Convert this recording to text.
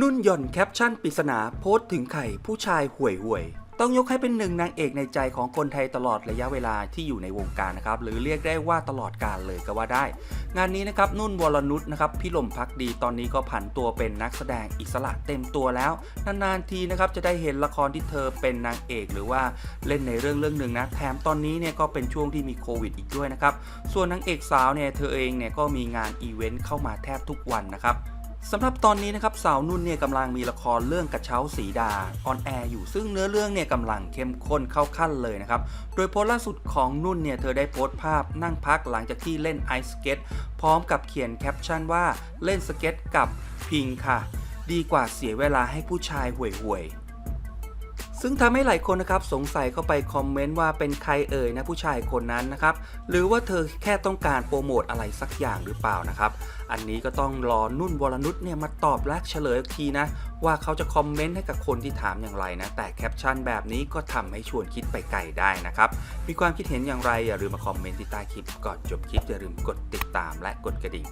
นุ่นหย่อนแคปชั่นปริศนาโพสต์ถึงไข่ผู้ชายห่วยห่วยๆต้องยกให้เป็นหนึ่งนางเอกในใจของคนไทยตลอดระยะเวลาที่อยู่ในวงการนะครับ หรือเรียกได้ว่าตลอดกาลเลยก็ว่าได้ งานนี้นะครับนุ่นวรนุชนะครับพี่ลมพักดีตอนนี้ก็ผันตัวเป็นนักแสดงอิสระเต็มตัวแล้ว นานๆทีนะครับจะได้เห็นละครที่เธอเป็นนางเอกหรือว่าเล่นในเรื่องเรื่องหนึ่งนะแถมตอนนี้เนี่ยก็เป็นช่วงที่มีโควิดอีกด้วยนะครับส่วนนางเอกสาวเนี่ยเธอเองเนี่ยก็มีงานอีเวนต์เข้ามาแทบทุกวันนะครับ สำหรับตอนนี้นะครับสาวนุ่นเนี่ยกำลังมีละครเรื่องกระเช้าสีดาออนแอร์อยู่ซึ่งเนื้อเรื่องเนี่ยกำลังเข้มข้นเข้าขั้นเลยนะครับ โดยโพสต์ล่าสุดของนุ่นเนี่ยเธอได้โพสต์ภาพนั่งพักหลังจากที่เล่นไอซ์สเก็ตพร้อมกับเขียนแคปชั่นว่าเล่นสเก็ตกับพิงค่ะ ดีกว่าเสียเวลาให้ผู้ชายห่วยๆ ซึ่งทำให้หลายคนนะครับสงสัยเข้าไปคอมเมนต์ว่าเป็นใครเอ่ยนะผู้ชายคนนั้นนะครับ หรือว่าเธอแค่ต้องการโปรโมทอะไรสักอย่างหรือเปล่านะครับ อันนี้ก็ต้องรอนุ่นวรนุชเนี่ยมาตอบและเฉลยทีนะ ว่าเขาจะคอมเมนต์ให้กับคนที่ถามอย่างไรนะ แต่แคปชั่นแบบนี้ก็ทำให้ชวนคิดไปไกลได้นะครับ มีความคิดเห็นอย่างไรอย่าลืมมาคอมเมนต์ที่ใต้คลิปก่อนจบคลิปอย่าลืมกดติดตามและกดกระดิ่ง